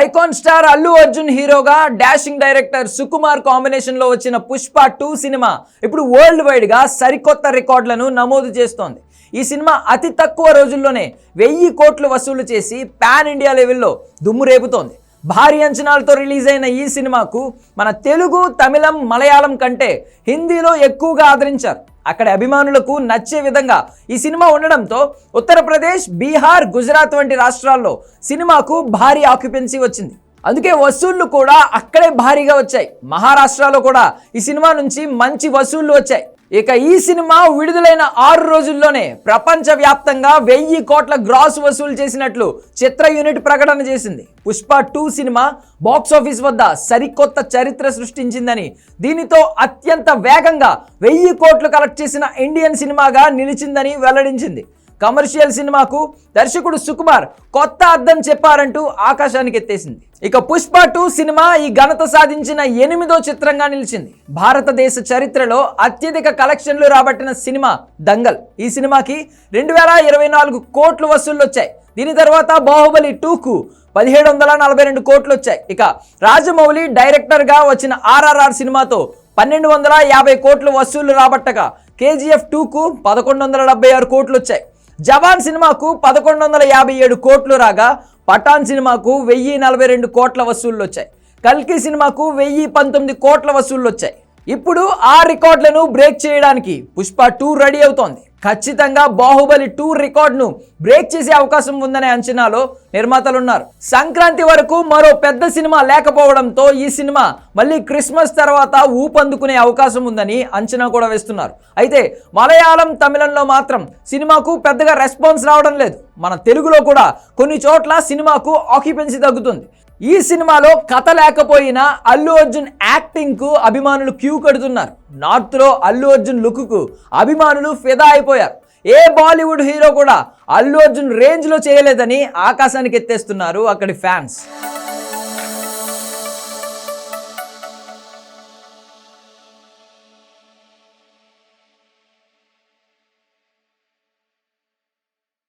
Icon star Allu Arjun హీరోగా dashing director Sukumar కాంబినేషన్లో వచ్చిన పుష్ప టూ సినిమా ఇప్పుడు వరల్డ్ వైడ్గా సరికొత్త రికార్డులను నమోదు చేస్తోంది. ఈ సినిమా అతి తక్కువ రోజుల్లోనే వెయ్యి కోట్లు వసూలు చేసి పాన్ ఇండియా లెవెల్లో దుమ్ము రేపుతోంది. భారీ అంచనాలతో రిలీజ్ అయిన ఈ సినిమాకు మన తెలుగు తమిళం మలయాళం కంటే హిందీలో ఎక్కువగా ఆదరించారు. అక్కడ అభిమానులకు నచ్చే విధంగా ఈ సినిమా ఉండడంతో ఉత్తరప్రదేశ్ బీహార్ గుజరాత్ వంటి రాష్ట్రాల్లో సినిమాకు భారీ ఆక్యుపెన్సీ వచ్చింది. అందుకే వసూళ్ళు కూడా అక్కడే భారీగా వచ్చాయి. మహారాష్ట్రలో కూడా ఈ సినిమా నుంచి మంచి వసూళ్ళు వచ్చాయి. ఇక ఈ సినిమా విడుదలైన ఆరు రోజుల్లోనే ప్రపంచవ్యాప్తంగా వెయ్యి కోట్ల గ్రాస్ వసూలు చేసినట్లు చిత్ర యూనిట్ ప్రకటన చేసింది. పుష్ప టూ సినిమా బాక్స్ ఆఫీస్ వద్ద సరికొత్త చరిత్ర సృష్టించిందని దీనితో అత్యంత వేగంగా వెయ్యి కోట్లు కలెక్ట్ చేసిన ఇండియన్ సినిమాగా నిలిచిందని వెల్లడించింది. కమర్షియల్ సినిమాకు దర్శకుడు సుకుమార్ కొత్త అర్థం చెప్పారంటూ ఆకాశానికి ఎత్తేసింది. ఇక పుష్ప టూ సినిమా ఈ ఘనత సాధించిన ఎనిమిదో చిత్రంగా నిలిచింది. భారతదేశ చరిత్రలో అత్యధిక కలెక్షన్లు రాబట్టిన సినిమా దంగల్. ఈ సినిమాకి రెండు వేల ఇరవై నాలుగు కోట్లు వసూళ్ళు వచ్చాయి దీని తర్వాత బాహుబలి టూకు పదిహేడు వందల నలభై రెండు కోట్లు వచ్చాయి ఇక రాజమౌళి డైరెక్టర్గా వచ్చిన ఆర్ఆర్ఆర్ సినిమాతో పన్నెండు వందల యాభై కోట్లు వసూళ్ళు రాబట్టగా కేజీఎఫ్ టూకు పదకొండు వందల డెబ్బై ఆరు కోట్లు వచ్చాయి జవాన్ సినిమాకు పదకొండు వందల యాభై ఏడు కోట్లు రాగా పఠాన్ సినిమాకు వెయ్యి నలభై రెండు కోట్ల వసూళ్ళు వచ్చాయి కల్కి సినిమాకు వెయ్యి పంతొమ్మిది కోట్ల వసూళ్ళు వచ్చాయి ఇప్పుడు ఆ రికార్డులను బ్రేక్ చేయడానికి పుష్ప టూ రెడీ అవుతోంది. ఖచ్చితంగా బాహుబలి టూ రికార్డును బ్రేక్ చేసే అవకాశం ఉందనే అంచనాలో నిర్మాతలు ఉన్నారు సంక్రాంతి వరకు మరో పెద్ద సినిమా లేకపోవడంతో ఈ సినిమా మళ్ళీ క్రిస్మస్ తర్వాత ఊపందుకునే అవకాశం ఉందని అంచనా కూడా వేస్తున్నారు. అయితే మలయాళం తమిళంలో మాత్రం సినిమాకు పెద్దగా రెస్పాన్స్ రావడం లేదు. మన తెలుగులో కూడా కొన్ని చోట్ల సినిమాకు ఆక్యుపెన్సీ తగ్గుతుంది. ఈ సినిమాలో కథ లేకపోయినా అల్లు అర్జున్ యాక్టింగ్కు అభిమానులు క్యూ కడుతున్నారు. నార్త్లో అల్లు అర్జున్ లుక్కు అభిమానులు ఫిదా అయిపోయారు. ఏ బాలీవుడ్ హీరో కూడా అల్లు అర్జున్ రేంజ్లో చేయలేదని ఆకాశానికి ఎత్తేస్తున్నారు అక్కడి ఫ్యాన్స్.